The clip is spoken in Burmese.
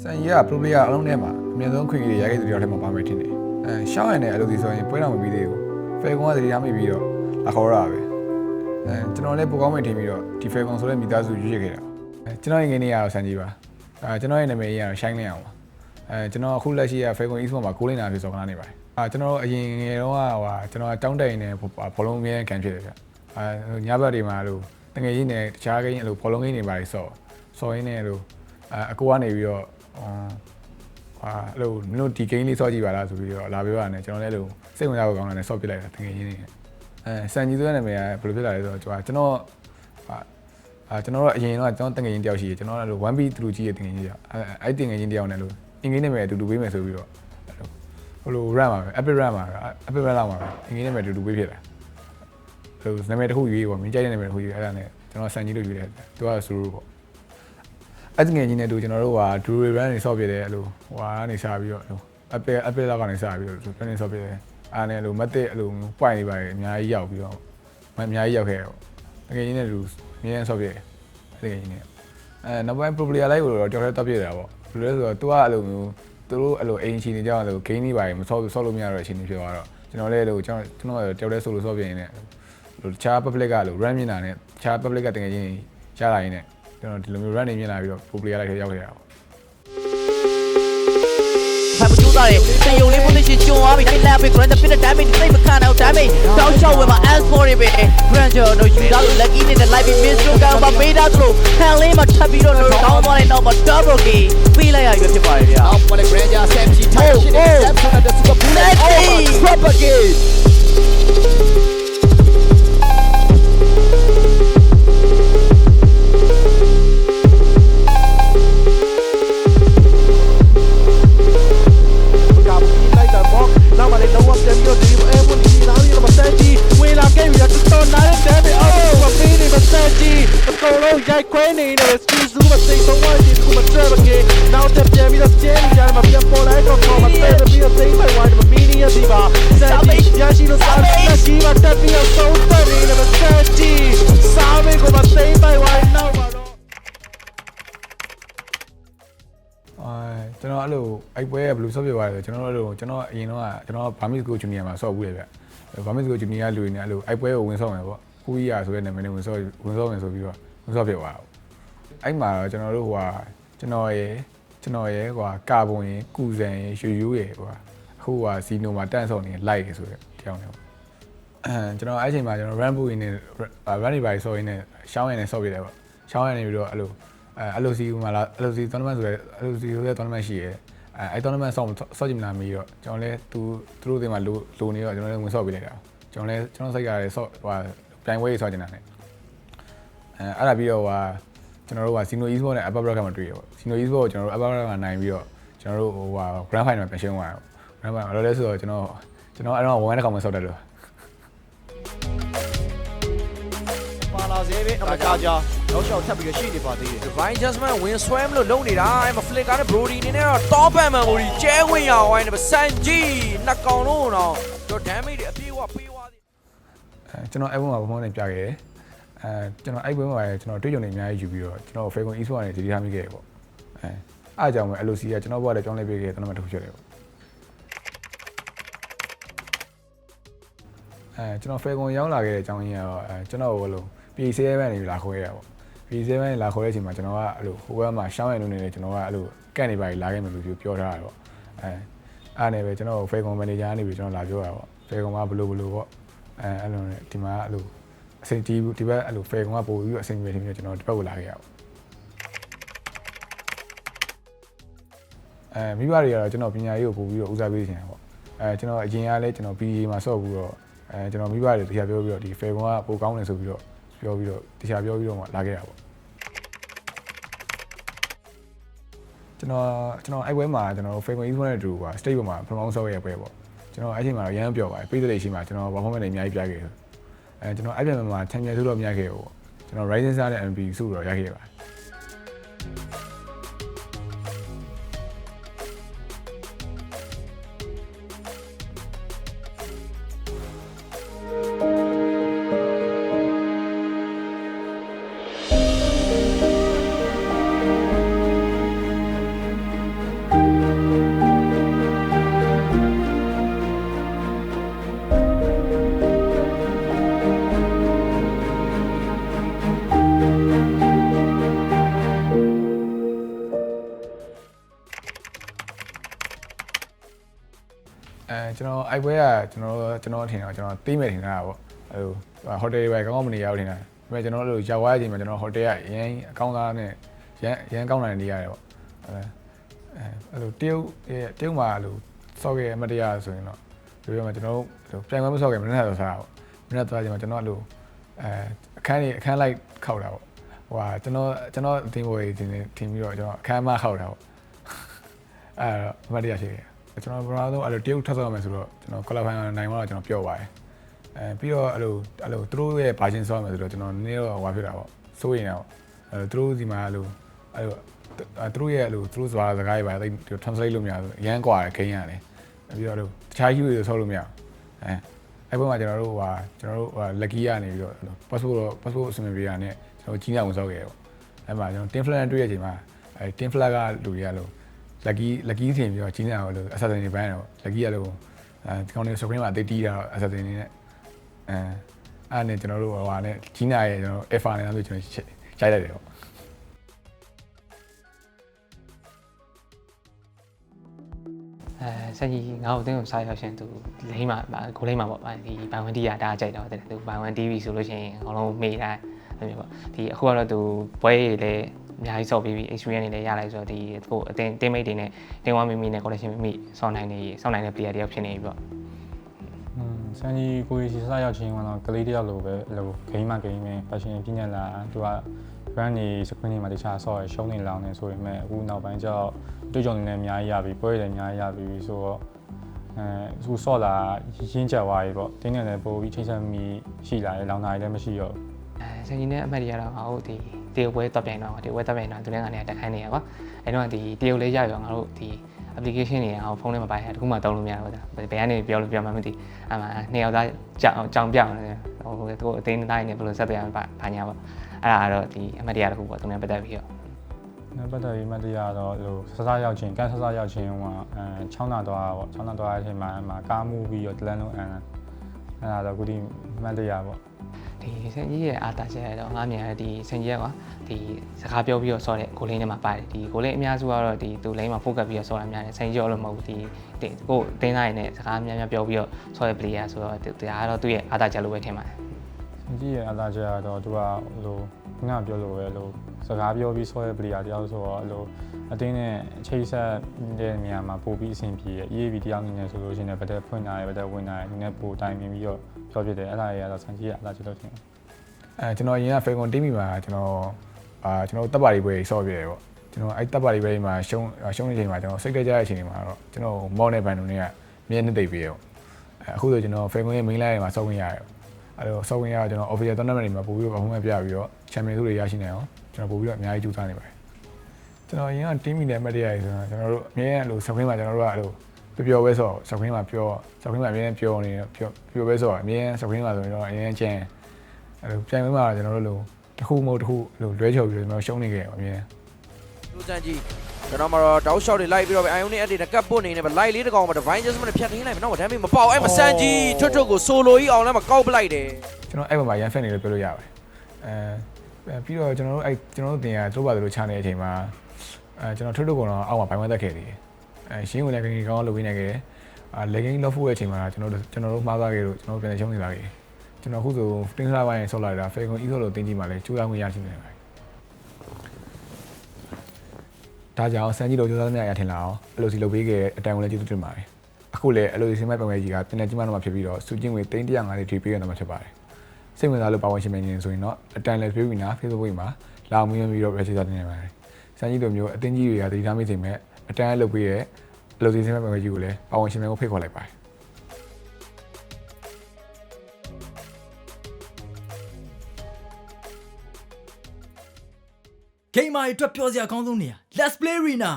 စံကြီးက pro player အလုံးထဲမှာအမြင့်ဆုံးခွင့်ကြီးတွေရခဲ့သူတယောက်ထဲမှာပါမယ်ထင်တယ်အဲရှောင်းရံနဲ့အလုပ်စီဆိုရင်ပွဲတော်မပြီးသေးဘူးဖယ်ကွန်ကတတိထားမိပြီးတော့လာခေါ်ရတာပဲအဲကျွန်တော်လည်းပိုကောင်းမယ်ထင်ပြီးတော့ဒီဖယ်ကွန်ဆိုတဲ့မိသားစုရွေးခဲ့တာအဲကျွန်တော်ရဲ့ငင်းနေရတော့စံကြီးပါအဲကျွန်တော်ရဲ့နာမည်ကြီးကတော့ shine လင်းအောင်ပါအဲကျွန်တော်အခုလက်ရှိက fake on esports မှာကိုးလင်းတာဖြစ်ဆိုခဏနေပါတယ်အာကျွန်တော်အရင်ငယ်တော့ကဟိုကျွန်တော်တောင်းတရင်နဲ့ဘောလုံးအမြဲကန်ဖြစ်တယ်ဗျအဲညဘက်တွေမှာလို့တငယ်ကြီးနဲ့တခြားကိန်းအဲ့လိုဘောလုံးကိန်းတွေပါလေဆော့ဆော့ရင်းနဲ့လို့အအကိုကနေပြီးတော့ ဟာအဲ့လိုမင်းတို့ဒီ game လေးဆော့ကြည့်ပါလားဆိုပြီးတော့လာပြောရတယ်ကျွန်တော်လည်းအဲ့လိုစိတ်ဝင်စားဖို့ကောင်းတယ်နဲ့ဆော့ပစ်လိုက်တာတငယ်ချင်းတွေအဲစံကြီးသွဲနာမည်ကဘယ်လိုဖြစ်လာလဲဆိုတော့ကျွန်တော်ဟာအာကျွန်တော်တို့အရင်တော့ကျွန်တော်တငယ်ချင်းတယောက်ရှိတယ်ကျွန်တော်လည်း 1B သူကြီးရဲ့တငယ်ချင်းတယောက်အဲအဲ့တငယ်ချင်းတယောက်နဲ့လို့အင်္ဂလိပ်နာမည်အတူတူပေးမယ်ဆိုပြီးတော့ဟိုလို run ပါပဲ epic run ပါပဲ epic run လောက်ပါပဲအင်္ဂလိပ်နာမည်အတူတူပေးဖြစ်တာဟိုနာမည်တစ်ခုရွေးပေါ့မင်းကြိုက်တဲ့နာမည်တစ်ခုရွေးအဲ့ဒါနဲ့ကျွန်တော်စံကြီးလို့ရွေးတယ်သူကဆူရူပေါ့ အဲ့ဒီငယ်ချင်းနဲ့တူကျွန်တော်တို့က Duru run နေဆော့ပြတယ်အဲ့လိုဟိုဟာကနေစပြီးတော့ epic epic လောက်ကနေစပြီးတော့ပြန်နေဆော့ပြတယ်အားနဲ့လို့မတ်တစ်အဲ့လို point တွေပါတယ်အများကြီးရောက်ပြီးတော့မအများကြီးရောက်ခဲ့တယ်ပေါ့ငယ်ချင်းနဲ့တူမြင်းဆော့ပြတယ်အဲ့ဒီငယ်ချင်းနဲ့အဲနောက်ပိုင်း pro player လိုက်ကိုတော့တော်တော်တက်ပြတာပေါ့ဘယ်လိုလဲဆိုတော့ तू ကအဲ့လိုမျိုးသူတို့အဲ့လိုအိမ်ချီနေကြတယ်လို့ game တွေပါတယ်မဆော့ဆော့လို့မရတော့အချိန်တွေဖြစ်သွားတော့ကျွန်တော်လည်းအဲ့လိုကျွန်တော်ကျွန်တော်တယောက်တည်းဆိုလို့ဆော့ပြရင်လည်းလို့တခြား public ကလို့ run မြင်တာနဲ့တခြား public ကတကယ်ချင်းရလာရင်လည်း ကျွန်တော်ဒီလိုမျိုး run နေမြင်လာပြီးတော့ pro player လိုက်ထဲရောက်ခဲ့တာပေါ့ဖတ်မကြိုးစားတယ်တယုံလေး position ကျွန်းသွားပြီလိုက်လက်ပဲ grand pit damage သိမခံတော့ damage တောင်းချောက်ဝင်မှာ S4 တွေပဲ granger တို့ယူတာလို့ lucky နဲ့ live ပြီး miss တို့ကမပေးတာသလို hand လေးမှာထပ်ပြီးတော့တော့ကောင်းသွားတဲ့နောက်မှာ double kill ပေးလိုက်ရရွေးဖြစ်ပါတယ်ဗျာ Out for the Granger, Sam G, type shit, oh. Sam Son of the Super Bullet, Let's oh my, see. propagate. ရိုက်ခွဲနေတယ်စကီဇူးမသိဆုံးဝိုင်းဒီကူမထရဘကေနောက်တက်ပြန်ပြီးတော့ကျင်းနေကြတယ်မပြန်ပေါ်လိုက်တော့တော့မဆက်ပြီးတော့သိမ်းပိုင်ဝိုင်းမမီနီယာဒီပါဆက်ကြီးရရှိလို့စားလက်ကြီးမတက်ပြီးတော့ဆုံးသက်နေတယ်မဆက်ကြီးစားမေးကိုမသိမ်းပိုင်ဝိုင်းနောက်မှာတော့အဲကျွန်တော်အဲ့လိုအိုက်ပွဲကဘယ်လိုဆော့ပြသွားလဲဆိုကျွန်တော်တို့အဲ့လိုကျွန်တော်အရင်တော့ကကျွန်တော်ဘာမစ်ကိုဂျူနီယာမှာဆော့ဘူးလေဗျဘာမစ်ကိုဂျူနီယာလူတွေနဲ့အဲ့လိုအိုက်ပွဲကိုဝင်ဆော့မယ်ပေါ့ဖူးကြီးရဆိုတဲ့နာမည်နဲ့ဝင်ဆော့ဝင်ဆော့မယ်ဆိုပြီးတော့ ဝင်ဆော့ပြသွားတာအဲ့မှာတော့ကျွန်တော်တို့ဟိုဟာကျွန်တော်ရယ်ကျွန်တော်ရယ်ဟိုဟာကာဘွန်ရယ်ကုဇန်ရယ်ရွှေယူရယ်ဟိုဟာအခုဟာဇီနိုမှာတန့်ဆော့နေလိုက်ရယ်ဆိုတဲ့တယောက်နေပေါ့အဲကျွန်တော်အဲ့ချိန်မှာကျွန်တော် run ပူရင်းနဲ့ run နေပါဆော့ရင်းနဲ့ရှောင်းရည်နဲ့ဆော့ပြတယ်ပေါ့ရှောင်းရည်နေပြီးတော့အဲ့လိုအဲအဲ့လိုစီမှာလာအဲ့လိုစီ tournament ဆိုရဲအဲ့လိုစီဆိုတဲ့ tournament ရှိရဲအဲအဲ့ tournament ဆော့ဆော့ကြည့်မလာမီတော့ကျွန်တော်လည်းသူသူတို့တွေမှာလိုလိုနေတော့ကျွန်တော်လည်းဝင်ဆော့ပေးလိုက်တာကျွန်တော်လည်းကျွန်တော်စိတ်ကလည်းဆော့ဟိုပြိုင်ပွဲကြီးဆော့နေတာနဲ့ အဲအဲ့ဒါပြီးတော့ဟိုကျွန်တော်တို့က Sino Esport နဲ့ Upper Bracket မှာတွေ့ရပေါ့ Sino Esport ကိုကျွန်တော်တို့ Upper Bracket မှာနိုင်ပြီးတော့ကျွန်တော်တို့ဟိုဟာ Grand Final မှာပြန်ရှင်းသွားတာပေါ့ Grand Final တော့လဲဆိုတော့ကျွန်တော်ကျွန်တော်အဲ့တော့ဝန်ဝဲတစ်ခါမှဆော့တယ်လို့ပါလာစေပဲအမကြာကြာနောက်လျှောက်ထပ်ပြီးရရှိနေပါသေးတယ် Divine Judgment ဝင်ဆွဲမလို့လုံးနေတာအဲ့မှာ Flicker နဲ့ Brody အနေနဲ့တော့ Top Man ကိုကြီးကျဲဝင်ရအောင်ဝိုင်းနေပါစန်ကြီးနှစ်ကောင်လုံးတော့တော့ damage တွေအပြေးဝပေးသွားသေးအဲကျွန်တော်အဲ့ဘုံမှာဘုံဘုံနဲ့ပြခဲ့တယ် အဲကျွန်တော်အဲ့ဘုံမှာကျွန်တော်တွေ့ကြုံနေအများကြီးယူပြီးတော့ကျွန်တော် Falcon Esport နဲ့ဒီဒီထားမိခဲ့တယ်ပေါ့အဲအားကြောင့်ပဲ LOC ကကျွန်တော်ဘုရားလည်းကြောင်းလေးပေးခဲ့တယ်တော်တော်တစ်ခုဖြစ်တယ်ပေါ့အဲကျွန်တော် Falcon ရောက်လာခဲ့တဲ့အကြောင်းရင်းကတော့အဲကျွန်တော်ဟိုလို P7 နေလာခေါ်ရတာပေါ့ P7 လာခေါ်တဲ့အချိန်မှာကျွန်တော်ကအဲ့လိုဟိုဘက်မှာရှောင်းရနေနေတယ်ကျွန်တော်ကအဲ့လိုကန့်နေပါလာခဲ့မယ်လို့ပြောထားတာပေါ့အဲအားနဲ့ပဲကျွန်တော် Falcon Manager ကနေပြီးကျွန်တော်လာပြောတာပေါ့ Falcon ကဘလို့ဘလို့ပေါ့အဲအဲ့လိုနဲ့ဒီမှာအဲ့လို အစိမ်ဒီဒီဘက်အဲ့လို Falcon ကပို့ပြီးအစိမ်ပဲထင်ပြီးကျွန်တော်ဒီဘက်ကိုလာခဲ့ရပေါ့အဲမိဘတွေကတော့ကျွန်တော်ပညာရေးကိုပို့ပြီးတော့ဦးစားပေးနေတယ်ပေါ့အဲကျွန်တော်အရင်ကလည်းကျွန်တော် BA မှာဆော့ပြီးတော့အဲကျွန်တော်မိဘတွေတရားပြောပြီးတော့ဒီ Falcon ကပိုကောင်းတယ်ဆိုပြီးတော့ပြောပြီးတော့တရားပြောပြီးတော့မှလာခဲ့တာပေါ့ကျွန်တော်ကျွန်တော်အဲ့ဘွဲမှာကျွန်တော် Falcon Esport နဲ့အတူက state ပေါ်မှာပထမဆုံးရပွဲပေါ့ကျွန်တော်အဲ့ချိန်မှာတော့ရမ်းပြောပါတယ်ပြည်သက်တွေရှိမှကျွန်တော်ဘာမှမနိုင်အများကြီးပြခဲ့တယ် အဲကျွန်တော်အဲ့ပြန်မှာချန်ပီယံဆုတော့မရခဲ့ဘူးပေါ့ကျွန်တော် Rising Star နဲ့ MP ဆုတော့ရခဲ့ပါတယ် ကျွန်တော်အိုက်ပွဲကကျွန်တော်ကျွန်တော်ထင်တော့ကျွန်တော်သိမယ်ထင်တာပေါ့အဲလိုဟိုတယ်ပဲကောင်းကောင်းမနေရဘူးထင်တာဒါပေမဲ့ကျွန်တော်အဲ့လိုရောက်သွားတဲ့အချိန်မှာကျွန်တော်ဟိုတယ်ကရန်အကောင်းသားနဲ့ရန်ရန်ကောင်းနိုင်နေရတယ်ပေါ့အဲအဲအဲ့လိုတရုတ်ရဲ့တရုတ်မှာအဲ့လိုစောက်ခဲ့အမတ်တရားဆိုရင်တော့ဒီလိုမှကျွန်တော်တို့ပြန်ခွင့်မစောက်ခဲ့မနေ့ကတော့စားတာပေါ့မနေ့တော့ကျွန်တော်ကျွန်တော်အဲ့လိုအဲအခန်းကြီးအခန်းလိုက်ခောက်တာပေါ့ဟိုဟာကျွန်တော်ကျွန်တော်အသင်းပေါ်ကြီးတင်တင်ပြီးတော့ကျွန်တော်အခန်းမခောက်တာပေါ့အဲ့တော့အမတ်တရားရှိခဲ့ ကျွန်တော်ပထမဆုံးအဲ့လိုတရုတ်ထပ်ဆောက်ရမယ်ဆိုတော့ကျွန်တော်ကလပ်ဖိုင်နိုင်တော့ကျွန်တော်ပြောပါတယ်အဲပြီးတော့အဲ့လိုအဲ့လိုသူတို့ရဲ့ version ဆောက်ရမယ်ဆိုတော့ကျွန်တော်နည်းတော့ဟွာဖြစ်တာပေါ့စိုးရင်တော့အဲ့လိုသူတို့စီမှာအဲ့လိုအဲ့လိုသူတို့ရဲ့အဲ့လိုသူတို့စကားစကားတွေပါတိတ် translate လို့မရဘူးရမ်းกว่าတယ်ခိန်းရတယ်ပြီးတော့အဲ့လိုတခြားယူတွေဆောက်လို့မရဘူးအဲအဲ့ဘက်မှာကျွန်တော်တို့ဟွာကျွန်တော်တို့ဟွာ lucky ရနေပြီးတော့ passport တော့ passport အဆင်ပြေရနဲ့ကျွန်တော်ကြီးညအောင်ဆောက်ခဲ့ပေါ့အဲ့မှာကျွန်တော် tin flag တွေ့ရချိန်မှာအဲ tin flag ကလူတွေကလို့ lucky lucky ထင်ပြီးတော့ကြီးနေအောင်လို့ assassin တွေပန်းတော့ lucky ရလို့အဲဒီကောင်တွေ screen မှာအသေးတီးတာတော့ assassin တွေနဲ့အဲအဲ့နဲ့ကျွန်တော်တို့ဟိုဟာနဲ့ကြီးနာရဲ့ကျွန်တော် F နဲ့ဆိုကျွန်တော်ရိုက်လိုက်တယ်ပေါ့အဲဆက်ကြီးငါ့ကိုအတင်းကိုစားရောက်ရှင်သူလိမ့်မှာကိုလိမ့်မှာပေါ့ဒီဘိုင်ဝန်တီးရဒါကြိုက်တော့တဲ့သူဘိုင်ဝန်တီးပြီဆိုလို့ရှိရင်အကုန်လုံးမေးတိုင်းအဲ့လိုပေါ့ဒီအခုကတော့သူဘွဲရည်လည်း အများကြီးစော့ပြီးပြီ experience တွေလည်းရလိုက်ဆိုတော့ဒီကိုအတင်း teammate တွေနဲ့တင်းဝမ်းမိမိနဲ့ collection မိမိစောင့်နိုင်နေစောင့်နိုင်တဲ့ player တယောက်ဖြစ်နေပြီပေါ့อืมစန်ကြီးကိုကြီးစီစားရောက်ချင်းကတော့ကလေးတယောက်လိုပဲအဲ့လိုဂိမ်းမဂိမ်းပဲ passion ပြည့်ညက်လာသူက brand နေ screen တွေမှာတခြားဆော့ရရှုံးနေလောင်းနေဆိုပေမဲ့အခုနောက်ပိုင်းကျတော့တွေ့ကြုံနေလည်းအများကြီးရပြီပွဲတွေလည်းအများကြီးရပြီဆိုတော့အဲသူဆော့လာရင်းချက်သွားပြီပေါ့တင်းနေလည်းပို့ပြီးချိန်ဆက်မိရှိလာတယ်လောင်နာရီလည်းမရှိတော့အဲဆင်ကြီးနဲ့အမှတ်တွေကတော့ငါတို့ဒီ တရုတ်ပွဲတက်ပြိုင်တော့ဒီပွဲတက်ပြိုင်တော့သူလည်းငါနဲ့တက်ခိုင်းနေရကွာအဲတော့ဒီတရုတ်လေးရရောငါတို့ဒီ application တွေငါတို့ဖုန်းထဲမှာပါတယ်တခုမှတောင်းလို့မရဘူးဒါဘယ်ကနေပြောလို့ပြောမှမသိအမှနှစ်ယောက်သားကြောင်ကြောင်ပြောင်းနေဟိုသူအတင်းတိုင်းနေဘယ်လိုဆက်ပြရမှာဘာညာပေါ့အဲ့ဒါကတော့ဒီအမှတ်တရတစ်ခုပေါ့သူနဲ့ပတ်သက်ပြီးတော့နောက်ပတ်သက်ပြီးမတရားတော့ဟိုစစရောက်ချင်းကန်စစရောက်ချင်းဟိုအဲ6နာသွားပေါ့6နာသွားတဲ့အချိန်မှာအမှကားမှုပြီးတော့တလန်းလုံးအန်အဲ့ဒါတော့အခုဒီမတရားပေါ့ ဒီဆင်ကြီးရဲ့အာတာချက်တော့ငါမြင်ရဒီဆင်ကြီးကဒီစကားပြောပြီးတော့ဆော့တဲ့ကိုလင်းထဲမှာပါတယ်ဒီကိုလင်းအများစုကတော့ဒီသူလိန်မှာ focus ပြီးတော့ဆော့တာများတယ်ဆင်ကြီးရောလို့မဟုတ်ဘူးဒီကိုတင်းတိုင်းနဲ့စကားများများပြောပြီးတော့ဆော့တဲ့ player ဆိုတော့ဒါကတော့သူ့ရဲ့အာတာချက်လို့ပဲထင်ပါတယ်။ ကြီးရဲ့အသားကျတော့သူကဟိုလိုခုနပြောလို့ပဲလို့စကားပြောပြီးဆွဲတဲ့ပလီယာတယောက်ဆိုတော့အဲ့လိုအတင်းနဲ့ချိတ်ဆက်တဲ့နေရာမှာပို့ပြီးအဆင်ပြေရဲ့ EAB တယောက်အနေနဲ့ဆိုလို့ရှိရင်ဗတက်ဖွင့်တာရယ်ဗတက်ဝင်တာရယ်နည်းနည်းပိုတိုင်ပင်ပြီးတော့ပြောဖြစ်တယ်အဲ့ဒါတွေကတော့ဆန်ကြီးရဲ့အသားကျလို့ထင်တယ်အဲကျွန်တော်အရင်က Falcon တင်းမိမှာကျွန်တော်အာကျွန်တော်တပ်ပါရီပွဲဆော့ပြတယ်ပေါ့ကျွန်တော်အဲ့တပ်ပါရီပွဲမှာရှုံးရှုံးနေချိန်မှာကျွန်တော်စိတ်ကြကြတဲ့အချိန်တွေမှာတော့ကျွန်တော်မော်နယ်ဘန်တို့တွေကမြင်းနှစ်သိပ်ပြီးရောအခုဆိုကျွန်တော် Falcon ရဲ့ main line တွေမှာဆော့ဝင်ရတယ် အဲ့တော့ဆော့ဝင်ရတော့ကျွန်တော် official tournament တွေမှာပို့ပြီးတော့ဘုံမဲ့ပြပြီးတော့ champion တွေရရှိနေအောင်ကျွန်တော်ပို့ပြီးတော့အများကြီးကြိုးစားနေပါတယ်ကျွန်တော်အရင်က team မိနဲ့မတ်တရားဆိုတော့ကျွန်တော်တို့အမြဲအဲ့လို screen မှာကျွန်တော်တို့ကအဲ့လိုပျော်ပျော်ပဲဆိုတော့ screen မှာပျော် screen မှာအမြဲပျော်နေပျော်ပျော်ပဲဆိုတော့အမြဲ screen မှာဆိုရင်တော့အရင်ကျန်အဲ့လိုပြိုင်ပွဲမှာကျွန်တော်တို့လိုတစ်ခုမဟုတ်တစ်ခုလိုလွဲချော်ပြီးတော့ကျွန်တော်ရှုံးနေခဲ့အမြဲလူစံကြီး ကျွန်တော်မှာတော့တောက်လျှောက်တွေလိုက်ပြီးတော့ပဲ Ionic အက်တွေနဲ့ကပ်ပုတ်နေနေပဲ light လေးတစ်ကောင်မှာ divine adjustment နဲ့ဖြတ်ထင်းလိုက်မယ်နော်ဒါပေမဲ့မပေါက်အဲ့မစန်ကြီးထွတ်ထွတ်ကို solo ကြီးအောင်လဲမကောက်ပလိုက်တယ်ကျွန်တော်အဲ့ဘက်မှာရန်ဖက်နေလို့ပြောလို့ရပါတယ်အဲပြီးတော့ကျွန်တော်တို့အဲ့ကျွန်တော်တို့တင်ရတို့ပါတို့ချနေတဲ့အချိန်မှာအဲကျွန်တော်ထွတ်ထွတ်ကတော့အောက်မှာဘိုင်ဝဲသက်ခဲ့သေးတယ်အဲရှင်းဝင်လည်းခင်ကောင်းလုပ်ပြီးနေခဲ့အာ legging လောက်ဖို့ရဲ့အချိန်မှာကျွန်တော်တို့ကျွန်တော်တို့မှားသွားခဲ့လို့ကျွန်တော်တို့ပြန်ရှုံးနေပါခဲ့ကျွန်တော်အခုဆိုတင်းစားပိုင်းဆော့လိုက်တာ Falcon Eco လို့တင်းကြည့်မှလည်းကျိုးစားခွင့်ရရှိနေပါတယ် ဒါကြောင့်စမ်းကြည့်လို့ကျိုးစားသမျှရထင်လာအောင်အဲ့လိုစီလုပ်ပေးခဲ့တဲ့အတန်ကိုလည်းကျေးဇူးတင်ပါတယ်အခုလည်းအဲ့လိုစီစင်မိုက်ပုံငယ်ကြီးကပြင်နေကြီးမှတော့မှဖြစ်ပြီးတော့စုချင်းငွေ350လေးထိပေးရတော့မှဖြစ်ပါတယ်စိတ်ဝင်စားလို့ပါဝင်ရှင်မင်းနေဆိုရင်တော့အတန်လည်းပြေးဝင်တာ Facebook မှာလာမွေးပြီးတော့ register တင်နေပါတယ်။စမ်းကြီးတို့မျိုးအတင်းကြီးတွေကတတိထားမိစေမဲ့အတန်လုပ်ပေးရဲ့အလုပ်စီစဉ်မဲ့ပုံကြီးကိုလည်းပါဝင်ရှင်မင်းကိုဖိတ်ခေါ်လိုက်ပါတယ်။ Gamer တွေအတွက်ပြောစရာအကောင်းဆုံးနေရာ Let's Play Arena